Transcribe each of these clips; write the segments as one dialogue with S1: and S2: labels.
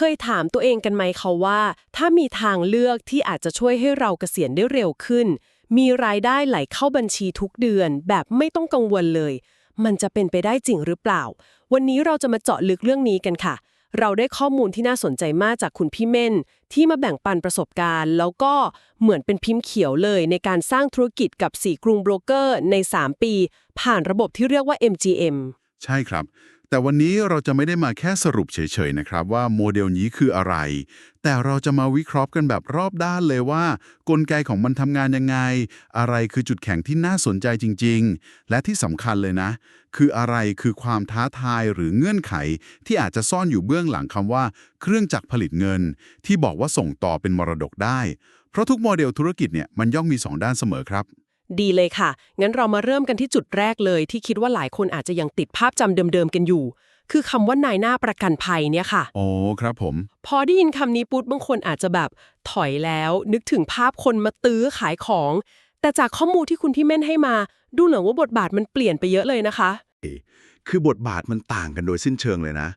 S1: เคยถามตัวเองกันไหมคะว่า ถ้ามีทางเลือกที่อาจจะช่วยให้เราเกษียณได้เร็วขึ้น มีรายได้ไหลเข้าบัญชีทุกเดือน แบบไม่ต้องกังวลเลย มันจะเป็นไปได้จริงหรือเปล่า วันนี้เราจะมาเจาะลึกเรื่องนี้กันค่ะ เราได้ข้อมูลที่น่าสนใจมากจากคุณพี่เม่น ที่มาแบ่งปันประสบการณ์ แล้วก็เหมือนเป็นพิมพ์เขียวเลย ในการสร้างธุรกิจกับสีกรุงโบรกเกอร์ใน 3 ปี ผ่านระบบที่เรียกว่า MGM
S2: ใช่ครับ แต่วันนี้เราจะไม่ได้มาแค่สรุปเฉยๆนะครับว่าโมเดลนี้คืออะไร แต่เราจะมาวิเคราะห์กันแบบรอบด้านเลยว่า กลไกของมันทำงานยังไง อะไรคือจุดแข็งที่น่าสนใจจริง ๆ และที่สำคัญเลยนะ คืออะไรคือความท้าทายหรือเงื่อนไข ที่อาจจะซ่อนอยู่เบื้องหลังคำว่า เครื่องจักรผลิตเงิน ที่บอกว่าส่งต่อเป็นมรดกได้ เพราะทุกโมเดลธุรกิจเนี่ยมันย่อมมีสองด้านเสมอครับ
S1: ดีเลยค่ะ งั้นเรามาเริ่มกันที่จุดแรกเลยที่คิดว่าหลายคนอาจจะยังติดภาพจำเดิมๆกันอยู่ คือคำว่านายหน้าประกันภัยเนี่ยค่ะ
S2: โอ้ครับผม
S1: พอได้ยินคำนี้ปุ๊บบางคนอาจจะแบบถอยแล้ว นึกถึงภาพคนมาตื้อขายของ แต่จากข้อมูลที่คุณพี่เม่นให้มา ดูเหมือนว่าบทบาทมันเปลี่ยนไปเยอะเลยนะคะ
S3: คือบทบาทมันต่างกันโดยสิ้นเชิงเลยนะ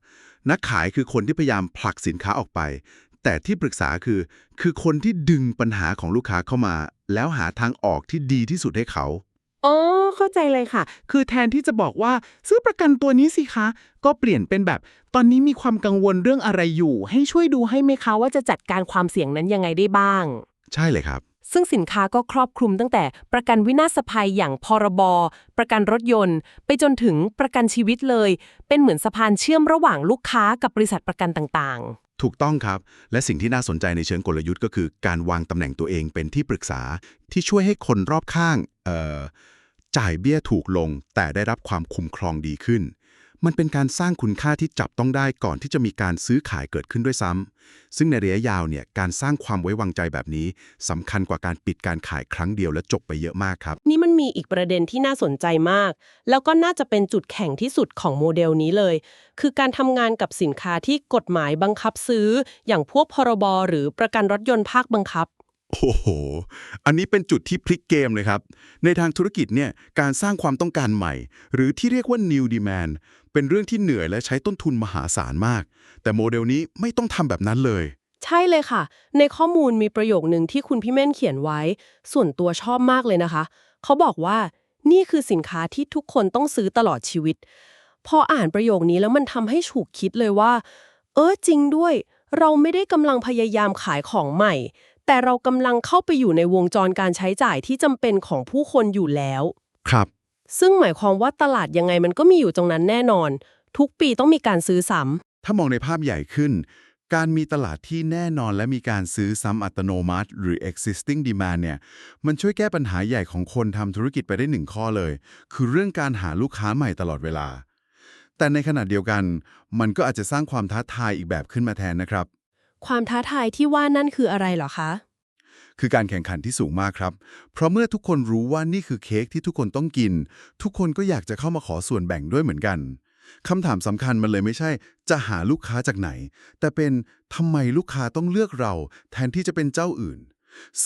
S3: นักขายคือคนที่พยายามผลักสินค้าออกไป แต่ที่ปรึกษาคือ คือคนที่ดึงปัญหาของลูกค้าเข้ามา แล้วหาทางออกที่ดีที่สุดให้เขา
S4: อ๋อ เข้าใจเลยค่ะ คือแทนที่จะบอกว่าซื้อประกันตัวนี้สิคะ ก็เปลี่ยนเป็นแบบ ตอนนี้มีความกังวลเรื่องอะไรอยู่ ให้ช่วยดูให้ไหมคะว่าจะจัดการความเสี่ยงนั้นยังไงได้บ้าง
S3: ใช่เลยครับ
S1: ซึ่งสินค้าก็ครอบคลุมตั้งแต่ประกันวินาศภัยอย่างพรบ ประกันรถยนต์ ไปจนถึงประกันชีวิตเลย เป็นเหมือนสะพานเชื่อมระหว่างลูกค้ากับบริษัทประกันต่าง
S3: ถูกต้องครับ และสิ่งที่น่าสนใจในเชิงกลยุทธ์ก็คือ การวางตำแหน่งตัวเองเป็นที่ปรึกษา ที่ช่วยให้คนรอบข้างจ่ายเบี้ยถูกลง แต่ได้รับความคุ้มครองดีขึ้น มันเป็นการสร้างคุณค่าที่จับต้องได้ก่อนที่จะมีการซื้อขายเกิดขึ้นด้วยซ้ำซึ่งในระยะยาวเนี่ยการสร้างความไว้วางใจแบบนี้สำคัญกว่าการปิดการขายครั้งเดียวและจบไปเยอะมากครับ
S1: นี่มันมีอีกประเด็นที่น่าสนใจมาก แล้วก็น่าจะเป็นจุดแข็งที่สุดของโมเดลนี้เลย คือการทำงานกับสินค้าที่กฎหมายบังคับซื้อ อย่างพวกพรบหรือประกันรถยนต์ภาคบังคับ
S3: โอ้โห อันนี้เป็นจุดที่พลิกเกมเลยครับ ในทางธุรกิจเนี่ยการสร้างความต้องการใหม่ หรือที่เรียกว่า new demand เป็นเรื่องที่เหนื่อยและใช้ต้นทุนมหาศาลมาก แต่โมเดลนี้ไม่ต้องทำแบบนั้นเลย
S1: ใช่เลยค่ะ ในข้อมูลมีประโยคหนึ่งที่คุณพี่เม่นเขียนไว้ ส่วนตัวชอบมากเลยนะคะ เขาบอกว่านี่คือสินค้าที่ทุกคนต้องซื้อตลอดชีวิต พออ่านประโยคนี้แล้วมันทำให้ฉุกคิดเลยว่า เออจริงด้วย เราไม่ได้กำลังพยายามขายของใหม่ แต่เรากำลังเข้าไปอยู่ในวงจรการใช้จ่ายที่จำเป็นของผู้คนอยู่แล้ว
S3: ครับ
S1: ซึ่งหมายความว่าตลาดยังไงมันก็มีอยู่ตรงนั้นแน่นอน ทุกปีต้องมีการซื้อซ้ำ
S2: ถ้ามองในภาพใหญ่ขึ้น การมีตลาดที่แน่นอนและมีการซื้อซ้ำอัตโนมัติ หรือ existing demand เนี่ย มันช่วยแก้ปัญหาใหญ่ของคนทำธุรกิจไปได้หนึ่งข้อเลย คือเรื่องการหาลูกค้าใหม่ตลอดเวลา แต่ในขณะเดียวกัน มันก็อาจจะสร้างความท้าทายอีกแบบขึ้นมาแทนนะครับ
S1: ความท้าทายที่ว่านั่นคืออะไรเหรอคะ
S2: คือการแข่งขันที่สูงมากครับ เพราะเมื่อทุกคนรู้ว่านี่คือเค้กที่ทุกคนต้องกิน ทุกคนก็อยากจะเข้ามาขอส่วนแบ่งด้วยเหมือนกันคำถามสำคัญมันเลยไม่ใช่ จะหาลูกค้าจากไหน แต่เป็นทำไมลูกค้าต้องเลือกเรา แทนที่จะเป็นเจ้าอื่น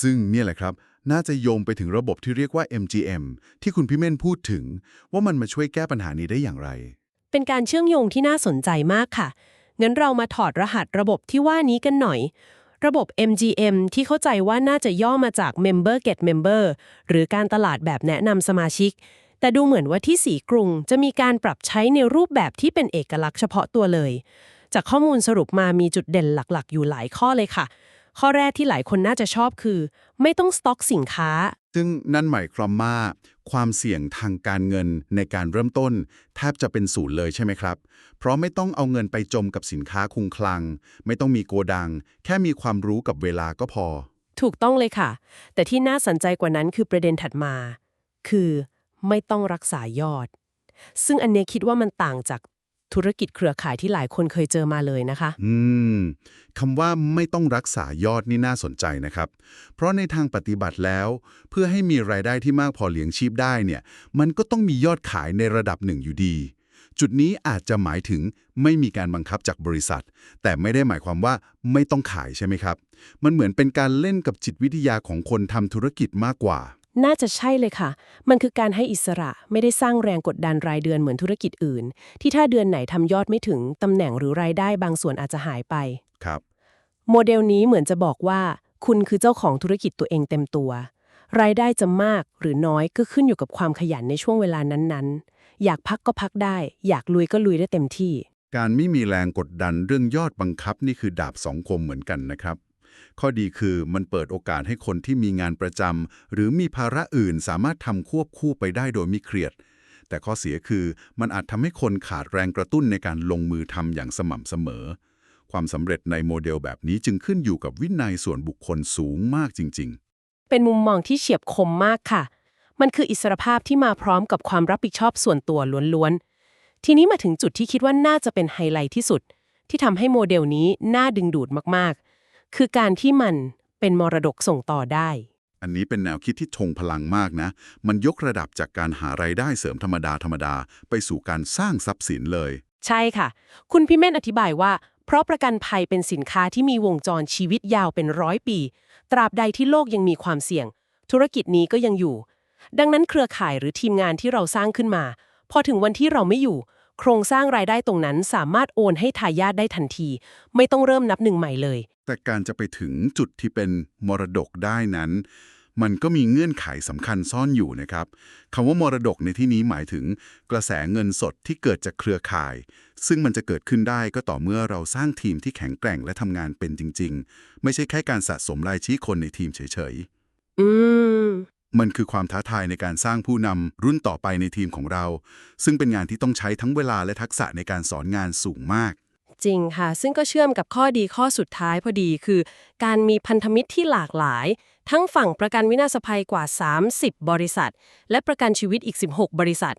S2: ซึ่งเนี่ยแหละครับ น่าจะโยงไปถึงระบบที่เรียกว่า MGM ที่คุณพี่เม่นพูดถึง ว่ามันมาช่วยแก้ปัญหานี้ได้อย่างไร
S1: เป็นการเชื่อมโยงที่น่าสนใจมากค่ะ งั้นเรามาถอดรหัสระบบที่ว่านี้กันหน่อย ระบบ MGM ที่เข้าใจว่าน่าจะย่อมาจาก Member Get Member หรือการตลาดแบบแนะนำสมาชิก แต่ดูเหมือนว่าที่สีกรุงจะมีการปรับใช้ในรูปแบบที่เป็นเอกลักษณ์เฉพาะตัวเลย จากข้อมูลสรุปมามีจุดเด่นหลักๆ อยู่หลายข้อเลยค่ะ ข้อแรกที่หลายคนน่าจะชอบคือ ไม่ต้องสต็อกสินค้า
S2: ซึ่งนั่นหมายความว่าความเสี่ยงทางการเงินในการเริ่มต้น แทบจะเป็นศูนย์เลยใช่ไหมครับ เพราะไม่ต้องเอาเงินไปจมกับสินค้าคงคลัง ไม่ต้องมีโกดัง แค่มีความรู้กับเวลาก็พอ
S1: ถูกต้องเลยค่ะ แต่ที่น่าสนใจกว่านั้นคือประเด็นถัดมา คือไม่ต้องรักษายอด ซึ่งอันเนี้ยคิดว่ามันต่างจาก ธุรกิจเครือข่ายที่หลายคนเคยเจอมาเลยนะคะ
S2: อืมคำว่าไม่ต้องรักษายอดนี่น่าสนใจนะครับ เพราะในทางปฏิบัติแล้ว เพื่อให้มีรายได้ที่มากพอเลี้ยงชีพได้เนี่ย มันก็ต้องมียอดขายในระดับหนึ่งอยู่ดี จุดนี้อาจจะหมายถึงไม่มีการบังคับจากบริษัท แต่ไม่ได้หมายความว่าไม่ต้องขายใช่ไหมครับ มันเหมือนเป็นการเล่นกับจิตวิทยาของคนทำธุรกิจมากกว่า
S1: น่าจะใช่เลยค่ะ มันคือการให้อิสระไม่ได้สร้างแรงกดดันรายเดือนเหมือนธุรกิจอื่น ที่ถ้าเดือนไหนทำยอดไม่ถึงตำแหน่งหรือรายได้บางส่วนอาจจะหายไป
S3: ครับ
S1: โมเดลนี้เหมือนจะบอกว่า คุณคือเจ้าของธุรกิจตัวเองเต็มตัว รายได้จะมากหรือน้อยก็ขึ้นอยู่กับความขยันในช่วงเวลานั้นๆ อยากพักก็พักได้ อยากลุยก็ลุยได้เต็มที่
S2: การไม่มีแรงกดดันเรื่องยอดบังคับนี่คือดาบสองคมเหมือนกันนะครับ ข้อดีคือมันเปิดโอกาสให้คนที่มีงานประจำหรือมีภาระอื่นสามารถทำควบคู่ไปได้โดยไม่เครียด แต่ข้อเสียคือมันอาจทำให้คนขาดแรงกระตุ้นในการลงมือทำอย่างสม่ำเสมอ ความสำเร็จในโมเดลแบบนี้จึงขึ้นอยู่กับวินัยส่วนบุคคลสูงมากจริง ๆ
S1: เป็นมุมมองที่เฉียบคมมากค่ะ มันคืออิสรภาพที่มาพร้อมกับความรับผิดชอบส่วนตัวล้วนๆ ทีนี้มาถึงจุดที่คิดว่าน่าจะเป็นไฮไลท์ที่สุด ที่ทำให้โมเดลนี้น่าดึงดูดมาก คือการที่มันเป็นมรดกส่งต่อได้
S2: อันนี้เป็นแนวคิดที่ทงพลังมากนะ มันยกระดับจากการหารายได้เสริมธรรมดาธรรมดาไปสู่การสร้างทรัพย์สินเลย
S1: ใช่ค่ะ คุณพี่เม่นอธิบายว่า เพราะประกันภัยเป็นสินค้าที่มีวงจรชีวิตยาวเป็นร้อยปี ตราบใดที่โลกยังมีความเสี่ยง ธุรกิจนี้ก็ยังอยู่ ดังนั้นเครือข่ายหรือทีมงานที่เราสร้างขึ้นมา พอถึงวันที่เราไม่อยู่ โครงสร้างรายได้ตรงนั้นสามารถโอนให้ทายาทได้ทันที ไม่ต้องเริ่มนับหนึ่งใหม่เลย
S2: แต่การจะไปถึงจุดที่เป็นมรดกได้นั้น มันก็มีเงื่อนไขสำคัญซ่อนอยู่นะครับคำว่ามรดกในที่นี้หมายถึงกระแสเงินสดที่เกิดจากเครือข่าย ซึ่งมันจะเกิดขึ้นได้ก็ต่อเมื่อเราสร้างทีมที่แข็งแกร่งและทำงานเป็นจริง ๆ ไม่ใช่แค่การสะสมรายชื่อคนในทีมเฉย
S1: อืม
S2: ๆมันคือความท้าทายในการสร้างผู้นำรุ่นต่อไปในทีมของเรา ซึ่งเป็นงานที่ต้องใช้ทั้งเวลาและทักษะในการสอนงานสูงมาก
S1: จริงค่ะ ซึ่งก็เชื่อมกับข้อดีข้อสุดท้ายพอดีคือ การมีพันธมิตรที่หลากหลาย ทั้งฝั่งประกันวินาศภัยกว่า 30 บริษัท และประกันชีวิตอีก 16 บริษัท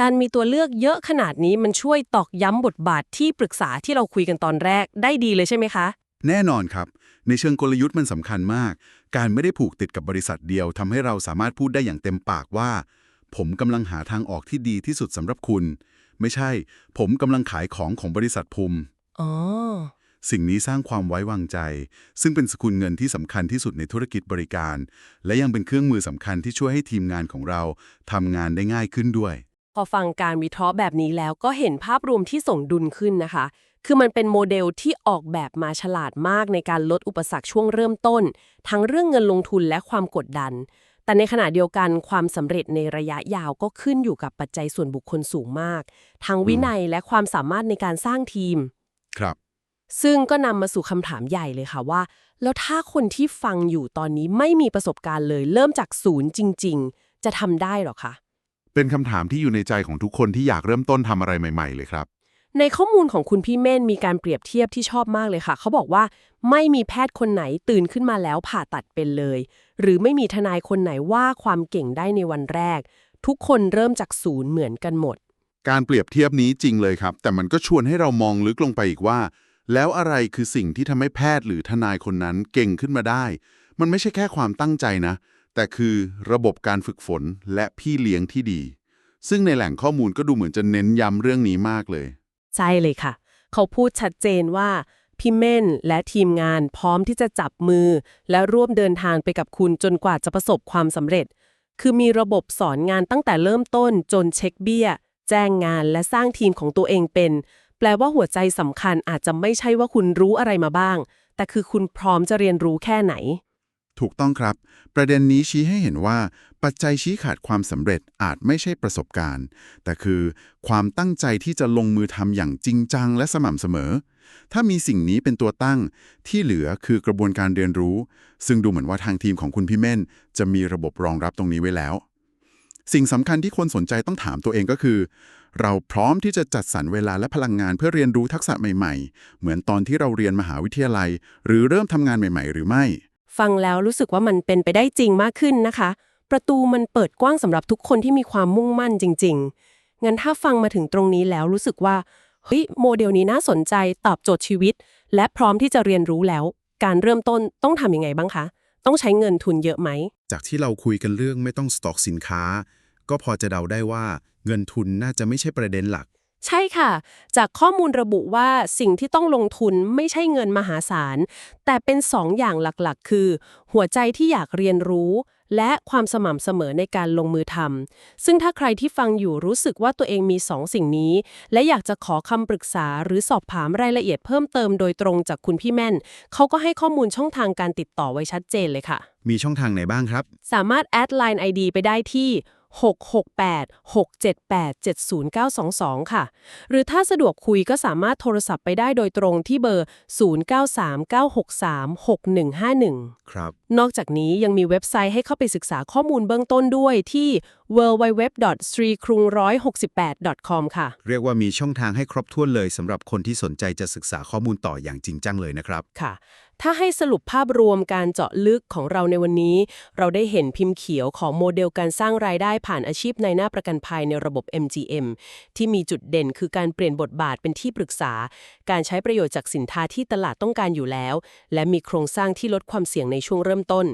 S1: การมีตัวเลือกเยอะขนาดนี้มันช่วยตอกย้ำบทบาทที่ปรึกษาที่เราคุยกันตอนแรกได้ดีเลยใช่ไหมคะ
S2: แน่นอนครับ ในเชิงกลยุทธ์มันสำคัญมาก การไม่ได้ผูกติดกับบริษัทเดียวทำให้เราสามารถพูดได้อย่างเต็มปากว่า ผมกำลังหาทางออกที่ดีที่สุดสำหรับคุณ ไม่ใช่ ผมกำลังขายของของบริษัทภูมิ
S1: อ๋อ
S2: สิ่งนี้สร้างความไว้วางใจ ซึ่งเป็นสกุลเงินที่สำคัญที่สุดในธุรกิจบริการ และยังเป็นเครื่องมือสำคัญที่ช่วยให้ทีมงานของเราทำงานได้ง่ายขึ้นด้วย
S1: พอฟังการวิเคราะห์แบบนี้แล้วก็เห็นภาพรวมที่ส่งดุลขึ้นนะคะ คือมันเป็นโมเดลที่ออกแบบมาฉลาดมากในการลดอุปสรรคช่วงเริ่มต้น ทั้งเรื่องเงินลงทุนและความกดดัน แต่ในขณะเดียวกันความสำเร็จในระยะยาวก็ขึ้นอยู่กับปัจจัยส่วนบุคคลสูงมาก ทั้งวินัยและความสามารถในการสร้างทีม
S2: ครับ
S1: ซึ่งก็นำมาสู่คำถามใหญ่เลยค่ะว่า แล้วถ้าคนที่ฟังอยู่ตอนนี้ไม่มีประสบการณ์เลย เริ่มจากศูนย์จริง ๆ จะทำได้หรอคะ
S5: เป็นคำถามที่อยู่ในใจของทุกคนที่อยากเริ่มต้นทำอะไรใหม่ ๆ เลยครับ
S1: ในข้อมูลของคุณพี่เม่นมีการเปรียบเทียบที่ชอบมากเลยค่ะ เขาบอกว่าไม่มีแพทย์คนไหนตื่นขึ้นมาแล้วผ่าตัดเป็นเลย หรือไม่มีทนายคนไหนว่าความเก่งได้ในวันแรก ทุกคนเริ่มจากศูนย์เหมือนกันหมด
S5: การเปรียบเทียบนี้จริงเลยครับ แต่มันก็ชวนให้เรามองลึกลงไปอีกว่า แล้วอะไรคือสิ่งที่ทำให้แพทย์หรือทนายคนนั้นเก่งขึ้นมาได้ มันไม่ใช่แค่ความตั้งใจนะ แต่คือระบบการฝึกฝนและพี่เลี้ยงที่ดี ซึ่งในแหล่งข้อมูลก็ดูเหมือนจะเน้นย้ำเรื่องนี้มากเลย
S1: ใช่เลยค่ะ เขาพูดชัดเจนว่าพี่เม่นและทีมงานพร้อมที่จะจับมือ และร่วมเดินทางไปกับคุณจนกว่าจะประสบความสำเร็จ คือมีระบบสอนงานตั้งแต่เริ่มต้นจนเช็คเบี้ย แจ้งงานและสร้างทีมของตัวเองเป็น แปลว่าหัวใจสำคัญอาจจะไม่ใช่ว่าคุณรู้อะไรมาบ้าง แต่คือคุณพร้อมจะเรียนรู้แค่ไหน
S2: ถูกต้องครับ ประเด็นนี้ชี้ให้เห็นว่า ปัจจัยชี้ขาดความสำเร็จอาจไม่ใช่ประสบการณ์ แต่คือความตั้งใจที่จะลงมือทำอย่างจริงจังและสม่ำเสมอ ถ้ามีสิ่งนี้เป็นตัวตั้งที่เหลือคือกระบวนการเรียนรู้ ซึ่งดูเหมือนว่าทางทีมของคุณพี่เม่น จะมีระบบรองรับตรงนี้ไว้แล้ว สิ่งสำคัญที่คนสนใจต้องถามตัวเองก็คือ เราพร้อมที่จะจัดสรรเวลาและพลังงานเพื่อเรียนรู้ทักษะใหม่ๆ เหมือนตอนที่เราเรียนมหาวิทยาลัย หรือเริ่มทำงานใหม่ ๆ หรือไม่
S1: ฟังแล้วรู้สึกว่ามันเป็นไปได้จริงมากขึ้นนะคะ ประตูมันเปิดกว้างสำหรับทุกคนที่มีความมุ่งมั่นจริง ๆ งั้นถ้าฟังมาถึงตรงนี้แล้วรู้สึกว่าเฮ้ยโมเดลนี้น่าสนใจตอบโจทย์ชีวิต และพร้อมที่จะเรียนรู้แล้ว การเริ่มต้นต้องทำยังไงบ้างคะ ต้องใช้เงินทุนเยอะไหม
S3: จากที่เราคุยกันเรื่องไม่ต้องสต็อกสินค้า ก็พอจะเดาได้ว่าเงินทุนน่าจะไม่ใช่ประเด็นหลัก
S1: ใช่ค่ะ จากข้อมูลระบุว่าสิ่งที่ต้องลงทุนไม่ใช่เงินมหาศาล แต่เป็นสองอย่างหลักๆ คือ หัวใจที่อยากเรียนรู้ และความสม่ำเสมอในการลงมือทำซึ่งถ้าใครที่ฟังอยู่รู้สึกว่าตัวเองมีสองสิ่งนี้ และอยากจะขอคำปรึกษาหรือสอบถามรายละเอียดเพิ่มเติมโดยตรงจากคุณพี่แม่น เขาก็ให้ข้อมูลช่องทางการติดต่อไว้ชัดเจนเลยค่ะ
S2: มีช่องทางไหนบ้างครับ
S1: สามารถแอดไลน์ ID ไปได้ที่ 668-678-70922 ค่ะ หรือถ้าสะดวกคุยก็สามารถโทรศัพท์ไปได้โดยตรงที่เบอร์ 0939636151
S2: ครับ
S1: นอกจากนี้ยังมีเว็บไซต์ให้เข้าไปศึกษาข้อมูลเบื้องต้นด้วยที่ www.srikrung168.com ค่ะ
S2: เรียกว่ามีช่องทางให้ครบถ้วนเลยสำหรับคนที่สนใจจะศึกษาข้อมูลต่ออย่างจริงจังเลยนะครับ
S1: ค่ะ ถ้าให้สรุปภาพรวมการเจาะลึกของเราในวันนี้ เราได้เห็นพิมพ์เขียวของโมเดลการสร้างรายได้ผ่านอาชีพในหน้าประกันภัยในระบบ MGM ที่มีจุดเด่นคือการเปลี่ยนบทบาทเป็นที่ปรึกษา การใช้ประโยชน์จากสินค้าที่ตลาดต้องการอยู่แล้ว และมีโครงสร้างที่ลดความเสี่ยงในช่วงเริ่มต้น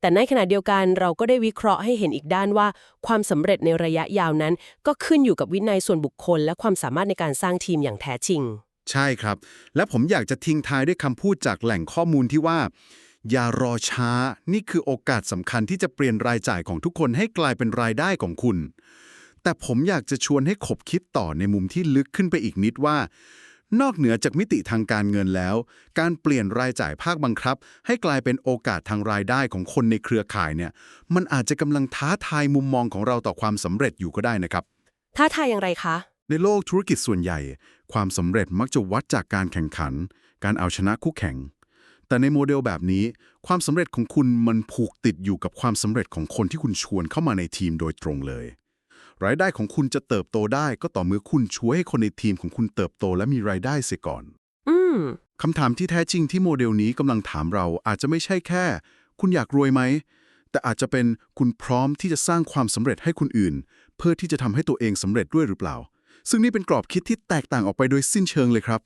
S1: แต่ในขณะเดียวกันเราก็ได้วิเคราะห์ให้เห็นอีกด้านว่า ความสำเร็จในระยะยาวนั้น ก็ขึ้นอยู่กับวินัยส่วนบุคคล และความสามารถในการสร้างทีมอย่างแท้จริง
S2: ใช่ครับ และผมอยากจะทิ้งท้ายด้วยคำพูดจากแหล่งข้อมูลที่ว่า อย่ารอช้า นี่คือโอกาสสำคัญที่จะเปลี่ยนรายจ่ายของทุกคนให้กลายเป็นรายได้ของคุณแต่ผมอยากจะชวนให้ขบคิดต่อในมุมที่ลึกขึ้นไปอีกนิดว่า นอกเหนือจากมิติทางการเงินแล้ว การเปลี่ยนรายจ่ายภาคบังคับ ให้กลายเป็นโอกาสทางรายได้ของคนในเครือข่ายเนี่ย มันอาจจะกำลังท้าทายมุมมองของเราต่อความสำเร็จอยู่ก็ได้นะครับ
S1: ท้าทายอย่างไรคะ
S2: ในโลกธุรกิจส่วนใหญ่ ความสำเร็จมักจะวัดจากการแข่งขัน การเอาชนะคู่แข่ง แต่ในโมเดลแบบนี้ ความสำเร็จของคุณมันผูกติดอยู่กับความสำเร็จของคนที่คุณชวนเข้ามาในทีมโดยตรงเลย รายได้ของคุณจะเติบโตได้ก็ต่อเมื่อคุณช่วยให้คนในทีมของคุณเติบโตและมีรายได้เสียก่อน
S1: อืม
S2: คำถามที่แท้จริงที่โมเดลนี้กำลังถามเราอาจจะไม่ใช่แค่ คุณอยากรวยไหม แต่อาจจะเป็นคุณพร้อมที่จะสร้างความสำเร็จให้คนอื่น เพื่อที่จะทำให้ตัวเองสำเร็จด้วยหรือเปล่า ซึ่งนี่เป็นกรอบคิดที่แตกต่างออกไปโดยสิ้นเชิงเลยครับ